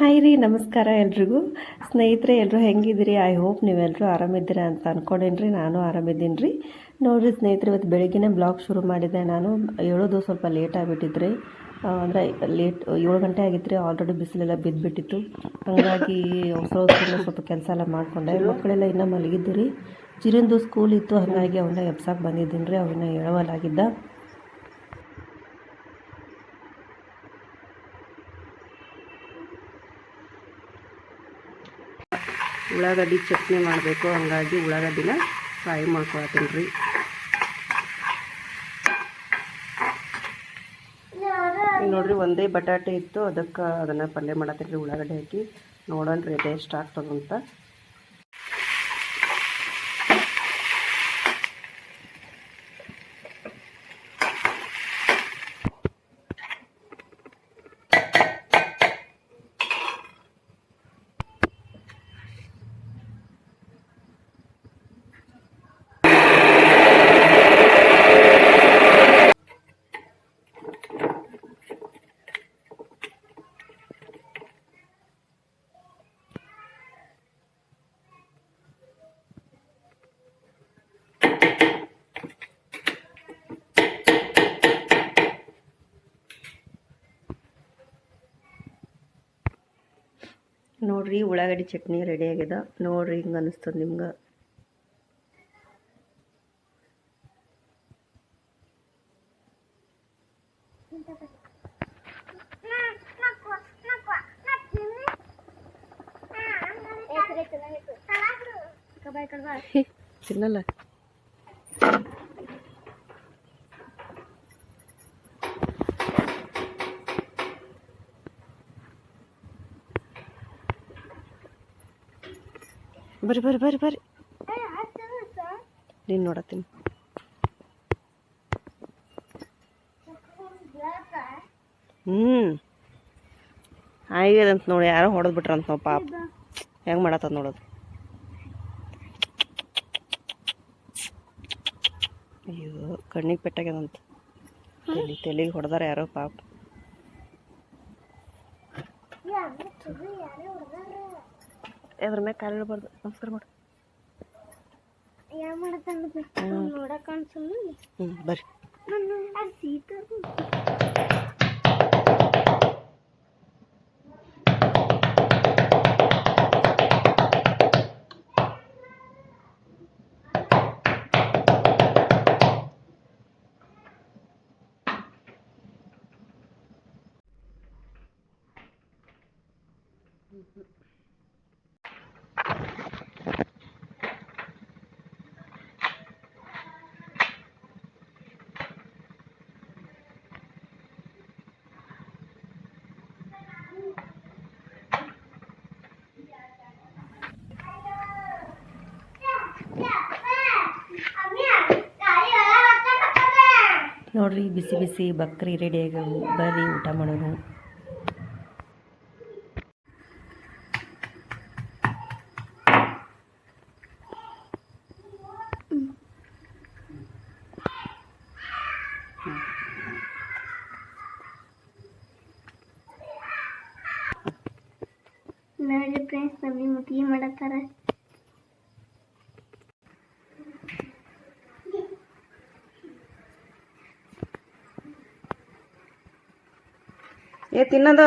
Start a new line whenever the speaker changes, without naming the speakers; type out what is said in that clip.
Hi ರೀ, ನಮಸ್ಕಾರ ಎಲ್ರಿಗೂ. ಸ್ನೇಹಿತರೆ ಎಲ್ಲರೂ ಹೆಂಗಿದ್ದೀರಿ? ಐ ಹೋಪ್ ನೀವೆಲ್ಲರೂ ಆರಾಮಿದ್ದೀರಾ ಅಂತ ಅಂದ್ಕೊಂಡೇನ್ರಿ ನಾನು ಆರಾಮಿದ್ದೀನಿ ರೀ. ನೋಡಿರಿ ಸ್ನೇಹಿತರೆ, ಇವತ್ತು ಬೆಳಗ್ಗೆ ಬ್ಲಾಗ್ ಶುರು ಮಾಡಿದ್ದೆ ನಾನು ಹೇಳೋದು ಸ್ವಲ್ಪ ಲೇಟ್ ಆಗಿಬಿಟ್ಟಿದ್ರಿ ಅಂದರೆ ಲೇಟ್ ಏಳು ಗಂಟೆ ಆಗಿತ್ತು ರೀ ಆಲ್ರೆಡಿ ಬಿಸಿಲೆಲ್ಲ ಬಿದ್ದುಬಿಟ್ಟಿತ್ತು ಹಾಗಾಗಿ ಹೊಸ ಹೊಸ ಸ್ವಲ್ಪ ಕೆಲಸ ಎಲ್ಲ ಮಾಡಿಕೊಂಡೆ. ಮಕ್ಕಳೆಲ್ಲ ಇನ್ನೂ ಮಲಗಿದ್ದು ರೀ ಚಿರಿಂದು ಸ್ಕೂಲ್ ಇತ್ತು, ಹಾಗಾಗಿ ಅವನ್ನ ಎಬ್ಸಕ್ಕೆ ಬಂದಿದ್ದೀನಿ ರೀ, ಅವನ್ನ ಹೇಳವಲಾಗಿದ್ದ ಉಳ್ಳಾಗಡ್ಡಿ ಚಟ್ನಿ ಮಾಡಬೇಕು, ಹಾಗಾಗಿ ಉಳ್ಳಾಗಡ್ಡಿನ ಫ್ರೈ ಮಾಡ್ಕೊಳತ್ತೀನಿ ರೀ. ನೋಡಿರಿ ಒಂದೇ ಬಟಾಟೆ ಇತ್ತು, ಅದಕ್ಕೆ ಅದನ್ನು ಪಲ್ಯ ಉಳ್ಳಾಗಡ್ಡೆ ಉಳ್ಳಾಗಡ್ಡಿ ಹಾಕಿ. ನೋಡೋಣ ರೀ ಟೇಸ್ಟ್ ಎಷ್ಟು ಆಗ್ತದಂತ ನೋಡ್ರಿ ಉಳ್ಳಾಗಡ್ಡಿ ಚಟ್ನಿ ರೆಡಿ ಆಗ್ಯದ ನೋಡ್ರಿ ಹಿಂಗೆ ಅನ್ನಿಸ್ತದೆ ನಿಮ್ಗೆ. ತಿನ್ನಲ್ಲ. ಬರ್ರಿ ಬರ್ರಿ ಬರ್ರಿ ಬರ್ರಿ. ನೀನು ನೋಡತ್ತೀನಿ ಹ್ಞೂ ಆಗಿದಂತ ನೋಡಿ ಯಾರೋ ಹೊಡೆದು ಬಿಟ್ರಂತ ನಾವು ಪಾಪ. ಹೆಂಗೆ ಮಾಡತ್ತದ ನೋಡೋದು ಅಯ್ಯೋ ಕಣ್ಣಿಗೆ ಪೆಟ್ಟಾಗ್ಯದಂತ. ತಲೆ ತಲೆಗೆ ಹೊಡೆದಾರ ಯಾರೋ ಪಾಪ. ಅದ್ರ ಮ್ಯಾಗ ಕಾಲು ಇಡಬಾರ್ದು ನಮಸ್ಕಾರ ಮಾಡು
ನೋಡಕ್ ಅನ್ಸಲ್ಲ
ಹ್ಞೂ ಬರ್ರಿ
ಸೀತ
ನೋಡ್ರಿ ಬಿಸಿ ಬಿಸಿ ಬಕ್ರಿ ರೆಡಿ ಆಗ್ಯಾವು ಬರ್ರಿ ಊಟ ಮಾಡೋಣ
ನೋಡಿ ಫ್ರೆಂಡ್ಸ್ ನಮಗೆ ಮುಟ್ಟಿಗೆ ಮಾಡತ್ತಾರ
ಏ ತಿನ್ನದ?